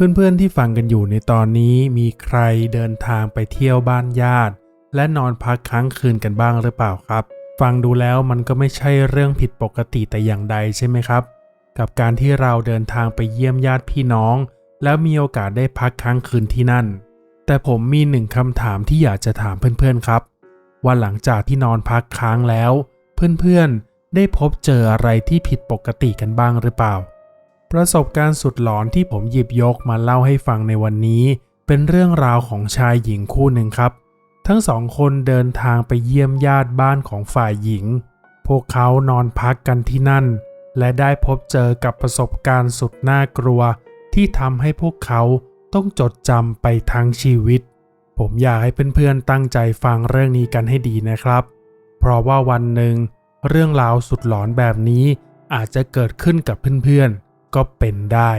เพื่อนๆที่ฟังกันอยู่ในตอนนี้มีใครเดินทางไปเที่ยวบ้านญาติ และนอนพักค้างคืนกันบ้างหรือเปล่าครับ ฟังดูแล้วมันก็ไม่ใช่เรื่องผิดปกติแต่อย่างใดใช่ไหมครับ กับการที่เราเดินทางไปเยี่ยมญาติพี่น้อง แล้วมีโอกาสได้พักค้างคืนที่นั่น แต่ผมมีหนึ่งคำถามที่อยากจะถามเพื่อนๆครับ ว่าหลังจากที่นอนพักค้างแล้ว เพื่อนๆได้พบเจออะไรที่ผิดปกติกันบ้างหรือเปล่า ประสบการณ์สุดหลอนที่ผมหยิบยกมาเล่าให้ฟังในวันนี้ เป็นเรื่องราวของชายหญิงคู่หนึ่งครับ ทั้งสองคนเดินทางไปเยี่ยมญาติบ้านของฝ่ายหญิง พวกเขานอนพักกันที่นั่น และได้พบเจอกับประสบการณ์สุดน่ากลัว ที่ทำให้พวกเขาต้องจดจำไปทั้งชีวิต ผมอยากให้เพื่อนๆตั้งใจฟังเรื่องนี้กันให้ดีนะครับ เพราะว่าวันหนึ่งเรื่องราวสุดหลอนแบบนี้อาจจะเกิดขึ้นกับเพื่อนๆ ก็เป็นได้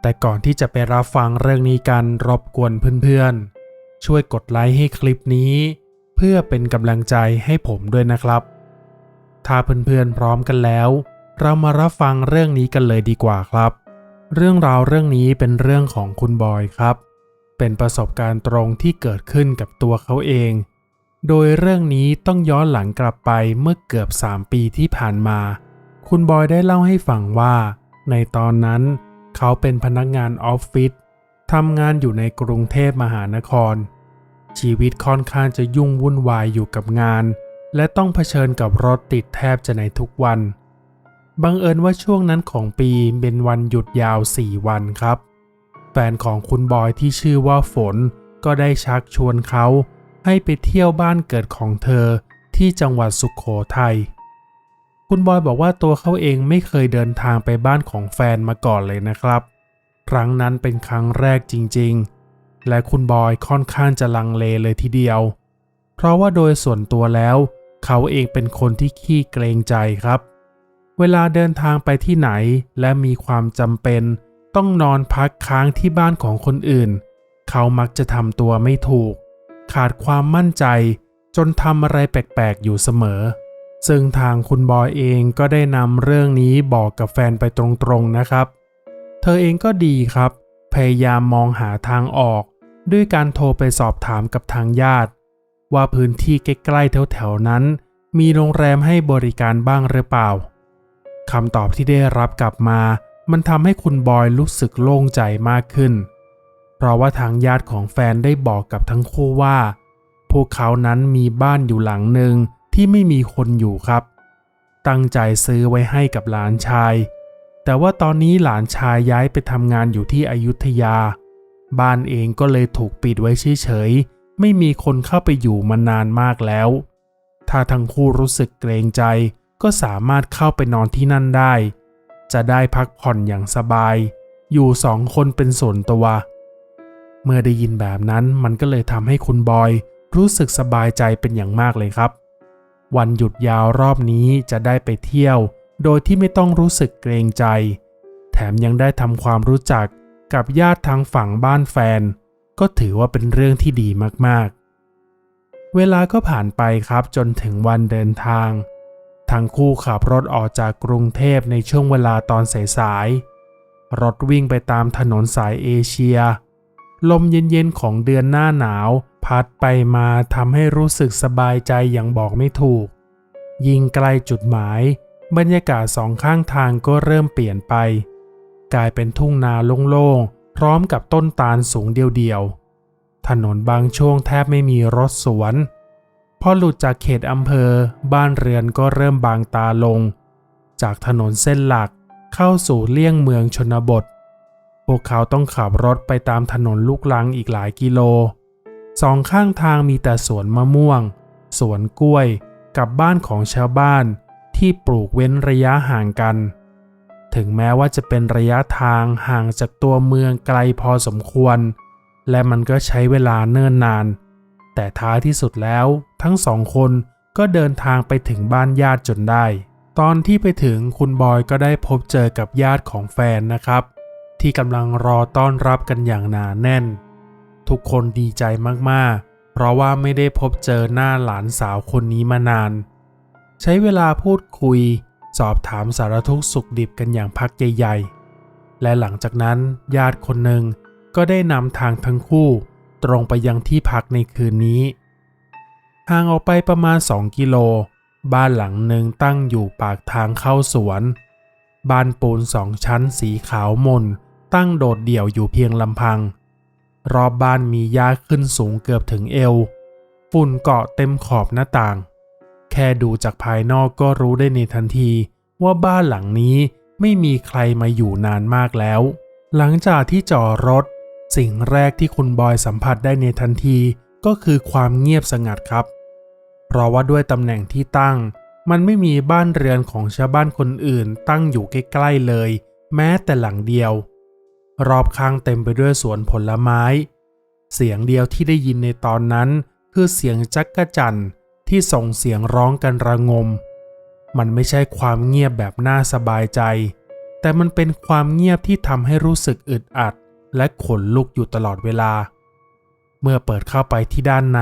แต่ก่อนที่จะไปรับฟังเรื่องนี้กันรบกวนเพื่อนๆ ช่วยกดไลค์ให้คลิปนี้ เพื่อเป็นกำลังใจให้ผมด้วยนะครับ ถ้าเพื่อนๆพร้อมกันแล้ว เรามารับฟังเรื่องนี้กันเลยดีกว่าครับ เรื่องราวเรื่องนี้เป็นเรื่องของคุณบอยครับ เป็นประสบการณ์ตรงที่เกิดขึ้นกับตัวเขาเอง โดยเรื่องนี้ต้องย้อนหลังกลับไปเมื่อเกือบ 3 ปีที่ผ่านมา คุณบอยได้เล่าให้ฟังว่า ในตอนนั้น เขาเป็นพนักงานออฟฟิศทำงานอยู่ในกรุงเทพมหานคร ชีวิตค่อนข้างจะยุ่งวุ่นวายอยู่กับงาน และต้องเผชิญกับรถติดแทบจะในทุกวัน บังเอิญว่าช่วงนั้นของปีเป็นวันหยุดยาว 4 วันครับ แฟนของคุณบอยที่ชื่อว่าฝนก็ได้ชักชวนเขาให้ไปเที่ยวบ้านเกิดของเธอที่จังหวัดสุขโขทัย คุณบอยบอกว่าตัวเขาเองไม่เคยเดินทางไปบ้านของแฟนมาก่อนเลยนะครับ ครั้งนั้นเป็นครั้งแรกจริงๆ และคุณบอยค่อนข้างจะลังเลเลยทีเดียว เพราะว่าโดยส่วนตัวแล้ว เขาเองเป็นคนที่ขี้เกรงใจครับ เวลาเดินทางไปที่ไหนและมีความจำเป็น ต้องนอนพักค้างที่บ้านของคนอื่น เขามักจะทำตัวไม่ถูก ขาดความมั่นใจจนทำอะไรแปลกๆอยู่เสมอ ซึ่งทางคุณบอยเองก็ได้นำเรื่องนี้บอกกับแฟนไปตรงๆนะครับ เธอเองก็ดีครับ พยายามมองหาทางออก ด้วยการโทรไปสอบถามกับทางญาติ ว่าพื้นที่ใกล้ๆแถวๆนั้น มีโรงแรมให้บริการบ้างหรือเปล่าคำตอบที่ได้รับกลับมา มันทำให้คุณบอยรู้สึกโล่งใจมากขึ้น เพราะว่าทางญาติของแฟนได้บอกกับทั้งคู่ว่า พวกเขานั้นมีบ้านอยู่หลังหนึ่ง ที่ไม่มีคนอยู่ครับ ตั้งใจซื้อไว้ให้กับหลานชาย แต่ว่าตอนนี้หลานชายย้ายไปทำงานอยู่ที่อยุธยา บ้านเองก็เลยถูกปิดไว้เฉยๆ ไม่มีคนเข้าไปอยู่มานานมากแล้ว ถ้าทั้งคู่รู้สึกเกรงใจ ก็สามารถเข้าไปนอนที่นั่นได้ จะได้พักผ่อนอย่างสบาย อยู่สองคนเป็นส่วนตัว เมื่อได้ยินแบบนั้นมันก็เลยทำให้คุณบอยรู้สึกสบายใจเป็นอย่างมากเลยครับ วันหยุดยาวรอบนี้จะได้ไปเที่ยว โดยที่ไม่ต้องรู้สึกเกรงใจ แถมยังได้ทำความรู้จักกับญาติทางฝั่งบ้านแฟน ก็ถือว่าเป็นเรื่องที่ดีมากๆ เวลาก็ผ่านไปครับจนถึงวันเดินทาง ทั้งคู่ขับรถออกจากกรุงเทพในช่วงเวลาตอนสายๆ รถวิ่งไปตามถนนสายเอเชีย ลมเย็นๆของเดือนหน้าหนาว พัดไปมาทำให้รู้สึกสบายใจอย่างบอกไม่ถูก ยิ่งใกล้จุดหมาย บรรยากาศสองข้างทางก็เริ่มเปลี่ยนไป กลายเป็นทุ่งนาโล่งๆ พร้อมกับต้นตาลสูงเดียวๆ ถนนบางช่วงแทบไม่มีรถสวน พอหลุดจากเขตอำเภอ บ้านเรือนก็เริ่มบางตาลง จากถนนเส้นหลักเข้าสู่เลี่ยงเมืองชนบท พวกเขาต้องขับรถไปตามถนนลูกลังอีกหลายกิโล สองข้างทางมีแต่สวนมะม่วง สวนกล้วย กับบ้านของชาวบ้านที่ปลูกเว้นระยะห่างกัน ถึงแม้ว่าจะเป็นระยะทางห่างจากตัวเมืองไกลพอสมควร และมันก็ใช้เวลาเนิ่นนาน แต่ท้ายที่สุดแล้วทั้งสองคนก็เดินทางไปถึงบ้านญาติจนได้ ตอนที่ไปถึงคุณบอยก็ได้พบเจอกับญาติของแฟนนะครับ ที่กำลังรอต้อนรับกันอย่างหนาแน่น ทุกคนดีใจมากๆ เพราะว่าไม่ได้พบเจอหน้าหลานสาวคนนี้มานาน ใช้เวลาพูดคุย สอบถามสารทุกสุขดิบกันอย่างพักใหญ่ๆ และหลังจากนั้นญาติคนหนึ่งก็ได้นำทางทั้งคู่ ตรงไปยังที่พักในคืนนี้ห่างออกไปประมาณ 2 กิโล บ้านหลังหนึ่งตั้งอยู่ปากทางเข้าสวน บ้านปูนสองชั้นสีขาวมนตั้งโดดเดี่ยวอยู่เพียงลำพัง รอบบ้านมีหญ้าขึ้นสูงเกือบถึงเอว ฝุ่นเกาะเต็มขอบหน้าต่าง แค่ดูจากภายนอกก็รู้ได้ในทันทีว่าบ้านหลังนี้ไม่มีใครมาอยู่นานมากแล้ว หลังจากที่จอดรถ สิ่งแรกที่คุณบอยสัมผัสได้ในทันทีก็คือความเงียบสงัดครับ เพราะว่าด้วยตำแหน่งที่ตั้ง มันไม่มีบ้านเรือนของชาวบ้านคนอื่นตั้งอยู่ใกล้ๆเลย แม้แต่หลังเดียว รอบข้างเต็มไปด้วยสวนผลไม้ เสียงเดียวที่ได้ยินในตอนนั้น คือเสียงจักกะจันที่ส่งเสียงร้องกันระงม มันไม่ใช่ความเงียบแบบน่าสบายใจ แต่มันเป็นความเงียบที่ทำให้รู้สึกอึดอัด และขนลุกอยู่ตลอดเวลา เมื่อเปิดเข้าไปที่ด้านใน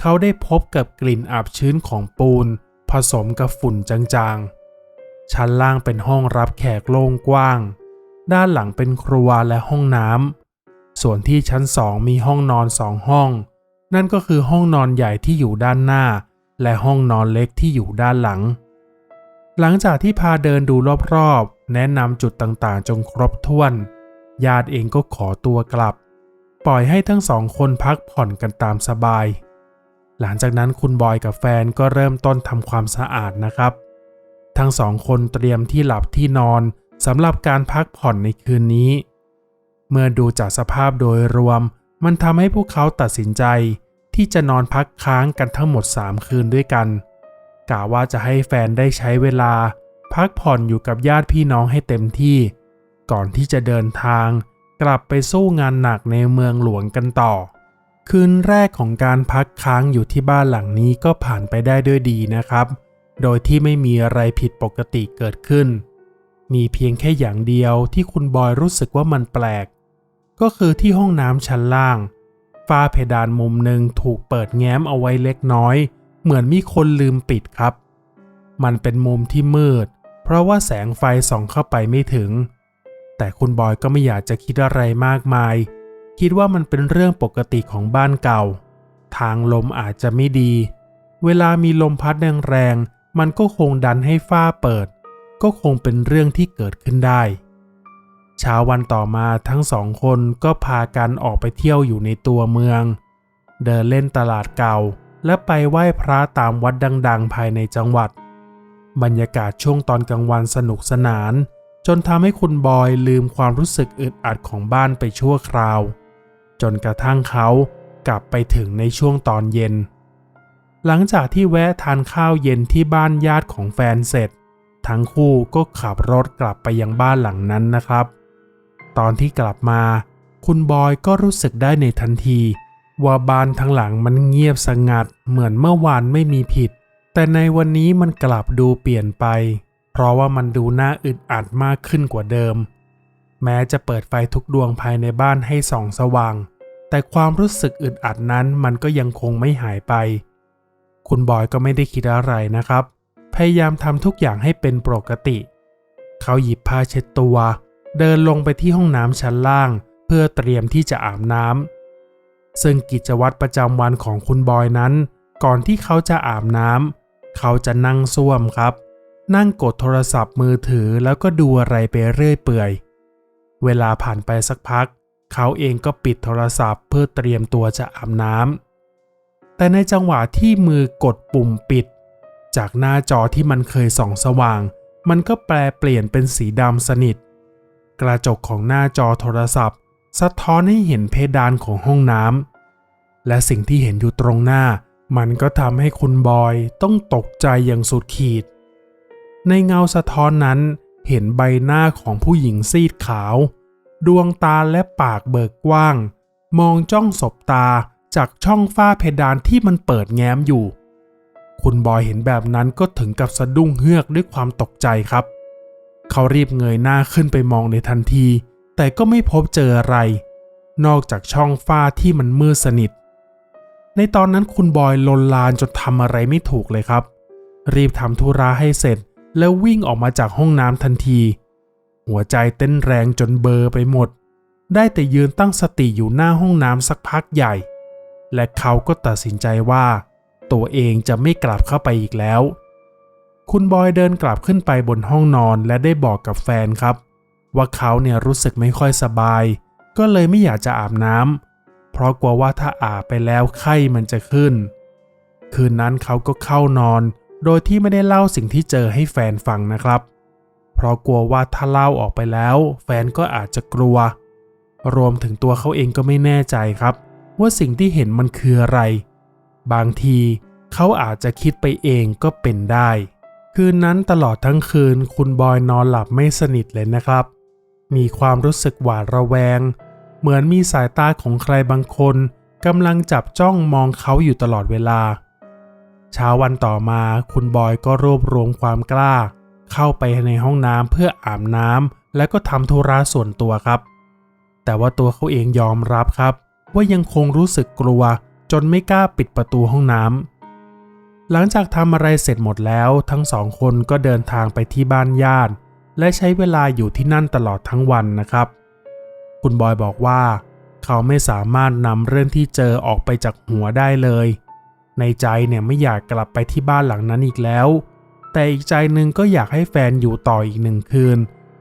เขาได้พบกับกลิ่นอับชื้นของปูน ผสมกับฝุ่นจางๆ ชั้นล่างเป็นห้องรับแขกโล่งกว้าง ด้านหลังเป็นครัวและห้องน้ำ ส่วนที่ชั้นสองมีห้องนอนสองห้อง นั่นก็คือห้องนอนใหญ่ที่อยู่ด้านหน้า และห้องนอนเล็กที่อยู่ด้านหลัง หลังจากที่พาเดินดูรอบๆ แนะนำจุดต่างๆ จนครบถ้วน ญาติเองก็ขอตัวกลับ ปล่อยให้ทั้งสองคนพักผ่อนกันตามสบาย หลังจากนั้นคุณบอยกับแฟนก็เริ่มต้นทำความสะอาดนะครับ ทั้งสองคนเตรียมที่หลับที่นอน สำหรับการพักผ่อนในคืนนี้ เมื่อดูจากสภาพโดยรวม มันทำให้พวกเขาตัดสินใจ ที่จะนอนพักค้างกันทั้งหมด 3 คืนด้วยกันกะว่าจะให้แฟนได้ใช้เวลา พักผ่อนอยู่กับญาติพี่น้องให้เต็มที่ ก่อนที่จะเดินทาง กลับไปสู้งานหนักในเมืองหลวงกันต่อ คืนแรกของการพักค้างอยู่ที่บ้านหลังนี้ก็ผ่านไปได้ด้วยดีนะครับ โดยที่ไม่มีอะไรผิดปกติเกิดขึ้น มีเพียงแค่อย่างเดียวที่คุณบอยรู้สึกว่ามันแปลก ก็คือที่ห้องน้ำชั้นล่าง ฝ้าเพดานมุมหนึ่งถูกเปิดแง้มเอาไว้เล็กน้อย เหมือนมีคนลืมปิดครับ มันเป็นมุมที่มืด เพราะว่าแสงไฟส่องเข้าไปไม่ถึง แต่คุณบอยก็ไม่อยากจะคิดอะไรมากมาย คิดว่ามันเป็นเรื่องปกติของบ้านเก่า ทางลมอาจจะไม่ดี เวลามีลมพัดแรงๆมันก็คงดันให้ฝ้าเปิด ก็คงเป็นเรื่องที่เกิดขึ้นได้ เช้าวันต่อมาทั้งสองคนก็พากันออกไปเที่ยวอยู่ในตัวเมือง เดินเล่นตลาดเก่า และไปไหว้พระตามวัดดัง ๆ ภายในจังหวัด บรรยากาศช่วงตอนกลางวันสนุกสนาน จนทำให้คุณบอยลืมความรู้สึกอึดอัดของบ้านไปชั่วคราว จนกระทั่งเขากลับไปถึงในช่วงตอนเย็น หลังจากที่แวะทานข้าวเย็นที่บ้านญาติของแฟนเสร็จ ทั้งคู่ก็ขับรถกลับไปยังบ้านหลังนั้นนะครับ ตอนที่กลับมา คุณบอยก็รู้สึกได้ในทันที ว่าบ้านทั้งหลังมันเงียบสงัดเหมือนเมื่อวานไม่มีผิด แต่ในวันนี้มันกลับดูเปลี่ยนไป เพราะว่ามันดูน่าอึดอัดมากขึ้นกว่าเดิม แม้จะเปิดไฟทุกดวงภายในบ้านให้ส่องสว่าง แต่ความรู้สึกอึดอัดนั้นมันก็ยังคงไม่หายไป คุณบอยก็ไม่ได้คิดอะไรนะครับ พยายามทำทุกอย่างให้เป็นปกติ เขาหยิบผ้าเช็ดตัว เดินลงไปที่ห้องน้ำชั้นล่าง เพื่อเตรียมที่จะอาบน้ำซึ่งกิจวัตรประจำวันของคุณบอยนั้น ก่อนที่เขาจะอาบน้ำเขาจะนั่งซ่วมครับ นั่งกดโทรศัพท์มือถือแล้วก็ดูอะไรไปเรื่อยเปื่อย เวลาผ่านไปสักพัก เขาเองก็ปิดโทรศัพท์ เพื่อเตรียมตัวจะอาบน้ำแต่ในจังหวะที่มือกดปุ่มปิด จากหน้าจอที่มันเคยส่องสว่าง มันก็แปลเปลี่ยนเป็นสีดำสนิท กระจกของหน้าจอโทรศัพท์ สะท้อนให้เห็นเพดานของห้องน้ำและสิ่งที่เห็นอยู่ตรงหน้า มันก็ทำให้คุณบอยต้องตกใจอย่างสุดขีด ในเงาสะท้อนนั้นเห็นใบหน้าของผู้หญิงซีดขาว ดวงตาและปากเบิกกว้าง มองจ้องสบตาจากช่องฝ้าเพดานที่มันเปิดแง้มอยู่ คุณบอยเห็นแบบนั้นก็ถึงกับสะดุ้งเฮือกด้วยความตกใจครับ เขารีบเงยหน้าขึ้นไปมองในทันที แต่ก็ไม่พบเจออะไร นอกจากช่องฝ้าที่มันมืดสนิท ในตอนนั้นคุณบอยลนลานจนทำอะไรไม่ถูกเลยครับ รีบทำธุระให้เสร็จ แล้ววิ่งออกมาจากห้องน้ำทันที หัวใจเต้นแรงจนเบลอไปหมด ได้แต่ยืนตั้งสติอยู่หน้าห้องน้ำสักพักใหญ่ และเขาก็ตัดสินใจว่า ตัวเองจะไม่กลับเข้าไปอีกแล้ว คุณบอยเดินกลับขึ้นไปบนห้องนอนและได้บอกกับแฟนครับ ว่าเขาเนี่ยรู้สึกไม่ค่อยสบาย ก็เลยไม่อยากจะอาบน้ำเพราะกลัวว่าถ้าอาบไปแล้วไข้มันจะขึ้น คืนนั้นเขาก็เข้านอน โดยที่ไม่ได้เล่าสิ่งที่เจอให้แฟนฟังนะครับ เพราะกลัวว่าถ้าเล่าออกไปแล้ว แฟนก็อาจจะกลัว รวมถึงตัวเขาเองก็ไม่แน่ใจครับ ว่าสิ่งที่เห็นมันคืออะไร บางทีเขาอาจจะคิดไปเองก็เป็นได้ คืนนั้นตลอดทั้งคืนคุณบอยนอนหลับไม่สนิทเลยนะครับ มีความรู้สึกหวาดระแวง เหมือนมีสายตาของใครบางคนกำลังจับจ้องมองเขาอยู่ตลอดเวลา เช้าวันต่อมาคุณบอยก็รวบรวมความกล้า เข้าไปในห้องน้ำเพื่ออาบน้ำและก็ทำธุระส่วนตัวครับ แต่ว่าตัวเขาเองยอมรับครับ ว่ายังคงรู้สึกกลัว จนไม่กล้าปิดประตูห้องน้ำหลังจากทำอะไรเสร็จหมดแล้ว ทั้งสองคนก็เดินทางไปที่บ้านญาติ และใช้เวลาอยู่ที่นั่นตลอดทั้งวันนะครับ คุณบอยบอกว่า เขาไม่สามารถนำเรื่องที่เจอออกไปจากหัวได้เลย ในใจเนี่ยไม่อยากกลับไปที่บ้านหลังนั้นอีกแล้ว แต่อีกใจหนึ่งก็อยากให้แฟนอยู่ต่ออีกหนึ่งคืน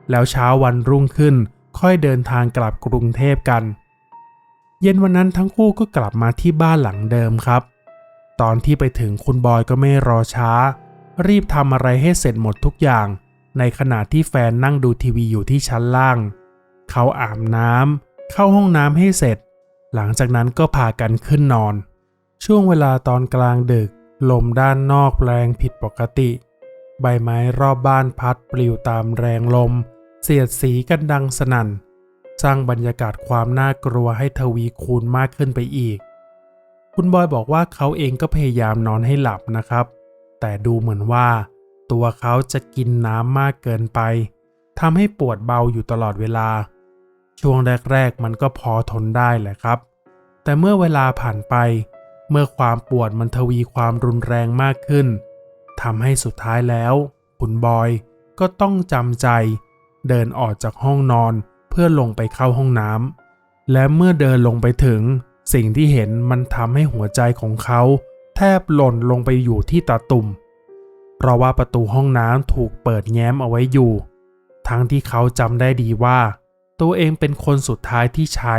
แล้วเช้าวันรุ่งขึ้นค่อยเดินทางกลับกรุงเทพกัน เย็นวันนั้นทั้งคู่ก็กลับมาที่บ้านหลังเดิมครับ ตอนที่ไปถึงคุณบอยก็ไม่รอช้า รีบทำอะไรให้เสร็จหมดทุกอย่าง ในขณะที่แฟนนั่งดูทีวีอยู่ที่ชั้นล่าง เขาอาบน้ำเข้าห้องน้ำให้เสร็จ หลังจากนั้นก็พากันขึ้นนอน ช่วงเวลาตอนกลางดึก ลมด้านนอกแรงผิดปกติ ใบไม้รอบบ้านพัดปลิวตามแรงลม เสียดสีกันดังสนั่น สร้างบรรยากาศความน่ากลัวให้ทวีคูณมากขึ้นไปอีก คุณบอยบอกว่าเขาเองก็พยายามนอนให้หลับนะครับ แต่ดูเหมือนว่า ตัวเขาจะกินน้ำมากเกินไปทำให้ปวดเบาอยู่ตลอดเวลา ช่วงแรกๆมันก็พอทนได้แหละครับ แต่เมื่อเวลาผ่านไป เมื่อความปวดมันทวีความรุนแรงมากขึ้นทำให้สุดท้ายแล้ว คุณบอยก็ต้องจำใจ เดินออกจากห้องนอน เพื่อลงไปเข้าห้องน้ำและเมื่อเดินลงไปถึง สิ่งที่เห็นมันทำให้หัวใจของเขาแทบหล่นลงไปอยู่ที่ตาตุ่ม เพราะว่าประตูห้องน้ำถูกเปิดแง้มเอาไว้อยู่ ทั้งที่เขาจำได้ดีว่า ตัวเองเป็นคนสุดท้ายที่ใช้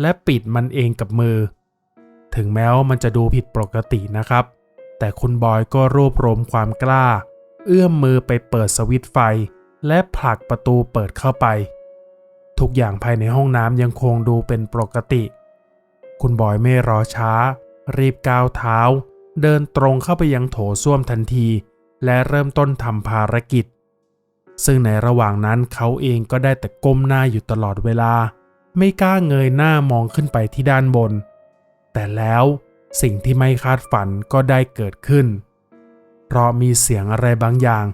และปิดมันเองกับมือ ถึงแม้ว่ามันจะดูผิดปกตินะครับ แต่คุณบอยก็รวบรวมความกล้า เอื้อมมือไปเปิดสวิตไฟ และผลักประตูเปิดเข้าไป ทุกอย่างภายในห้องน้ำยังคงดูเป็นปกติ คุณบอยไม่รอช้า รีบก้าวเท้า เดินตรงเข้าไปยังโถส้วมทันที และเริ่มต้นทำภารกิจ ซึ่งในระหว่างนั้นเขาเองก็ได้แต่ก้มหน้าอยู่ตลอดเวลา ไม่กล้าเงยหน้ามองขึ้นไปที่ด้านบน แต่แล้วสิ่งที่ไม่คาดฝันก็ได้เกิดขึ้น เพราะมีเสียงอะไรบางอย่าง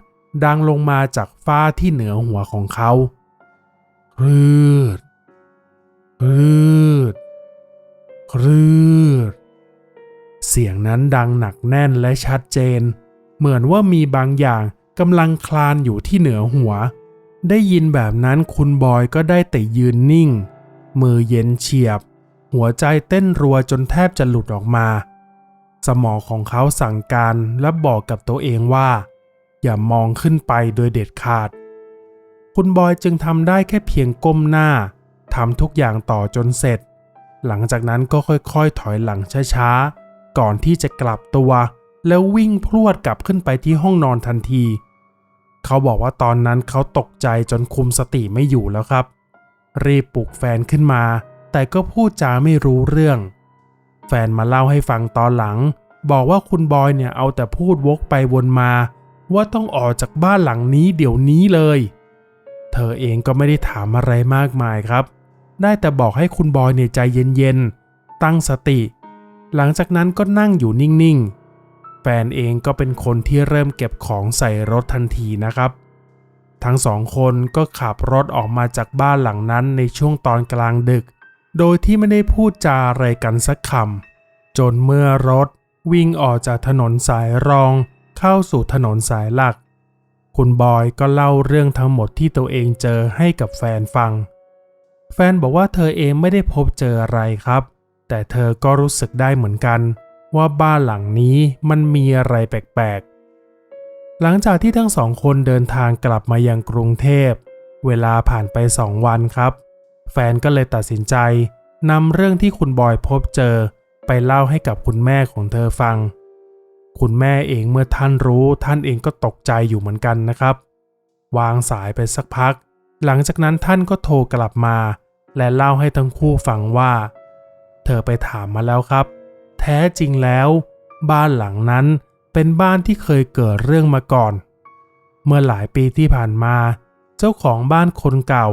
ดังลงมาจากฟ้าที่เหนือหัวของเขา รืดครืดครืดเสียงนั้นดังหนักแน่นและชัดเจน เหมือนว่ามีบางอย่างกำลังคลานอยู่ที่เหนือหัว ได้ยินแบบนั้นคุณบอยก็ได้แต่ยืนนิ่ง มือเย็นเฉียบ หัวใจเต้นรัวจนแทบจะหลุดออกมา สมองของเขาสั่งการและบอกกับตัวเองว่า อย่ามองขึ้นไปโดยเด็ดขาด คุณบอยจึงทำได้แค่เพียงก้มหน้าทำทุกอย่างต่อจนเสร็จ หลังจากนั้นก็ค่อยๆถอยหลังช้าๆ ก่อนที่จะกลับตัว แล้ววิ่งพรวดกลับขึ้นไปที่ห้องนอนทันที เขาบอกว่าตอนนั้นเขาตกใจจนคุมสติไม่อยู่แล้วครับ รีบปลุกแฟนขึ้นมา แต่ก็พูดจาไม่รู้เรื่อง แฟนมาเล่าให้ฟังตอนหลัง บอกว่าคุณบอยเนี่ยเอาแต่พูดวกไปวนมา ว่าต้องออกจากบ้านหลังนี้เดี๋ยวนี้เลย เธอเองก็ไม่ได้ถามอะไรมากมายครับ ได้แต่บอกให้คุณบอยเนี่ยใจเย็นๆ ตั้งสติ หลังจากนั้นก็นั่งอยู่นิ่งๆ แฟนเองก็เป็นคนที่เริ่มเก็บของใส่รถทันทีนะครับ ทั้งสองคนก็ขับรถออกมาจากบ้านหลังนั้นในช่วงตอนกลางดึก โดยที่ไม่ได้พูดจาอะไรกันสักคำจนเมื่อรถวิ่งออกจากถนนสายรองเข้าสู่ถนนสายหลัก คุณบอยก็เล่าเรื่องทั้งหมดที่ตัวเองเจอให้กับแฟนฟัง แฟนบอกว่าเธอเองไม่ได้พบเจออะไรครับ แต่เธอก็รู้สึกได้เหมือนกัน ว่าบ้านหลังนี้มันมีอะไรแปลกๆ หลังจากที่ทั้งสองคนเดินทางกลับมายังกรุงเทพ เวลาผ่านไปสองวันครับ แฟนก็เลยตัดสินใจนำเรื่องที่คุณบอยพบเจอ ไปเล่าให้กับคุณแม่ของเธอฟัง คุณแม่เองเมื่อท่านรู้ท่านเองก็ตกใจอยู่เหมือนกันนะครับ วางสายไปสักพัก หลังจากนั้นท่านก็โทรกลับมา และเล่าให้ทั้งคู่ฟังว่า เธอไปถามมาแล้วครับ แท้จริงแล้ว บ้านหลังนั้นเป็นบ้านที่เคยเกิดเรื่องมาก่อน เมื่อหลายปีที่ผ่านมา เจ้าของบ้านคนเก่า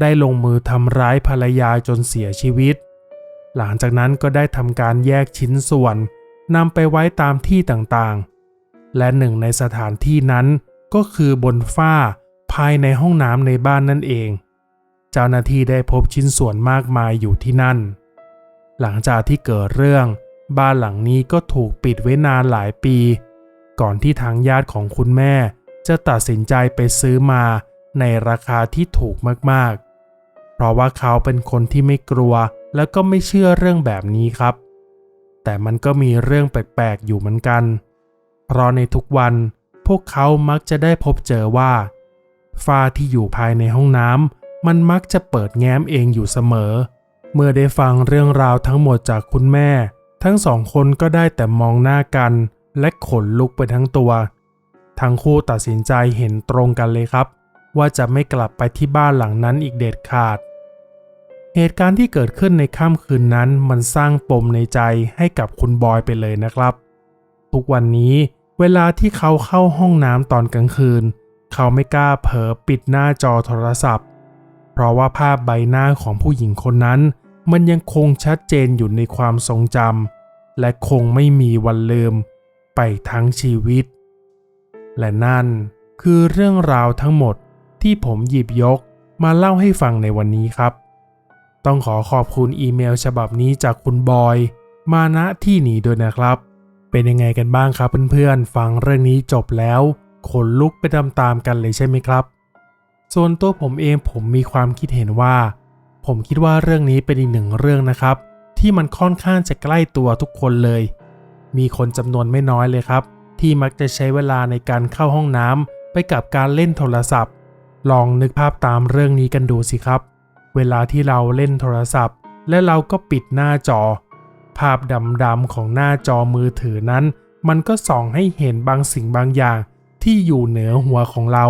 ได้ลงมือทำร้ายภรรยาจนเสียชีวิต หลังจากนั้นก็ได้ทำการแยกชิ้นส่วน นำไปไว้ตามที่ต่างๆ และหนึ่งในสถานที่นั้นก็คือบนฝ้าภายในห้องน้ำในบ้านนั่นเอง เจ้าหน้าที่ได้พบชิ้นส่วนมากมายอยู่ที่นั่น หลังจากที่เกิดเรื่อง บ้านหลังนี้ก็ถูกปิดไว้นานหลายปี ก่อนที่ทางญาติของคุณแม่ จะตัดสินใจไปซื้อมาในราคาที่ถูกมากๆ เพราะว่าเขาเป็นคนที่ไม่กลัวและก็ไม่เชื่อเรื่องแบบนี้ครับ แต่มันก็มีเรื่องแปลกๆอยู่เหมือนกัน เพราะในทุกวันพวกเขามักจะได้พบเจอว่า ฝ้าที่อยู่ภายในห้องน้ำมันมักจะเปิดแง้มเองอยู่เสมอ เมื่อได้ฟังเรื่องราวทั้งหมดจากคุณแม่ ทั้งสองคนก็ได้แต่มองหน้ากันและขนลุกไปทั้งตัว ทั้งคู่ตัดสินใจเห็นตรงกันเลยครับ ว่าจะไม่กลับไปที่บ้านหลังนั้นอีกเด็ดขาด เหตุการณ์ที่เกิดขึ้นในค่ำคืนนั้นมันสร้างปมในใจให้กับคุณบอยไปเลยนะครับ ทุกวันนี้เวลาที่เขาเข้าห้องน้ำตอนกลางคืน เขาไม่กล้าเผลอปิดหน้าจอโทรศัพท์ เพราะว่าภาพใบหน้าของผู้หญิงคนนั้น มันยังคงชัดเจนอยู่ในความทรงจำและคงไม่มีวันลืม ไปทั้งชีวิต และนั่นคือเรื่องราวทั้งหมดที่ผมหยิบยกมาเล่าให้ฟังในวันนี้ครับ ต้องขอขอบคุณอีเมลฉบับนี้จากคุณบอย มาณที่หนีด้วยนะครับ เป็นยังไงกันบ้างครับเพื่อนๆ ฟังเรื่องนี้จบแล้วขนลุกไปตามๆกันเลยใช่ไหมครับ ส่วนตัวผมเองผมมีความคิดเห็นว่า ผมคิดว่าเรื่องนี้เป็นอีกหนึ่งเรื่องนะครับ ที่มันค่อนข้างจะใกล้ตัวทุกคนเลย มีคนจำนวนไม่น้อยเลยครับ ที่มักจะใช้เวลาในการเข้าห้องน้ำไปกับการเล่นโทรศัพท์ ลองนึกภาพตามเรื่องนี้กันดูสิครับ เวลาที่เราเล่นโทรศัพท์ และเราก็ปิดหน้าจอ ภาพดำๆของหน้าจอมือถือนั้น มันก็ส่องให้เห็นบางสิ่งบางอย่างที่อยู่เหนือหัวของเรา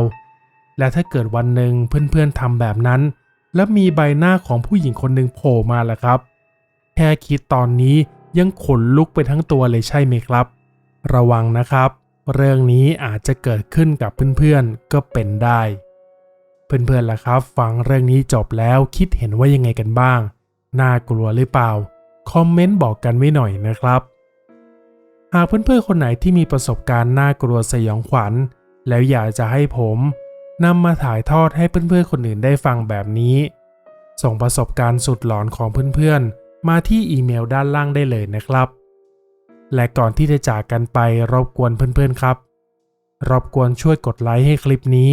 และถ้าเกิดวันหนึ่งเพื่อนๆทำแบบนั้น และมีใบหน้าของผู้หญิงคนหนึ่งโผล่มาล่ะครับ แค่คิดตอนนี้ยังขนลุกไปทั้งตัวเลยใช่ไหมครับ ระวังนะครับ เรื่องนี้อาจจะเกิดขึ้นกับเพื่อนๆก็เป็นได้ เพื่อนๆล่ะครับ ฟังเรื่องนี้จบแล้วคิดเห็นว่ายังไงกันบ้าง น่ากลัวหรือเปล่า คอมเมนต์บอกกันไว้หน่อยนะครับ หากเพื่อนๆคนไหนที่มีประสบการณ์น่ากลัวสยองขวัญ แล้วอยากจะให้ผมนำมาถ่ายทอดให้เพื่อนๆคนอื่นได้ฟังแบบนี้ ส่งประสบการณ์สุดหลอนของเพื่อนๆ มาที่อีเมลด้านล่างได้เลยนะครับ และก่อนที่จะจากกันไปรบกวนเพื่อนๆครับ รบกวนช่วยกดไลค์ให้คลิปนี้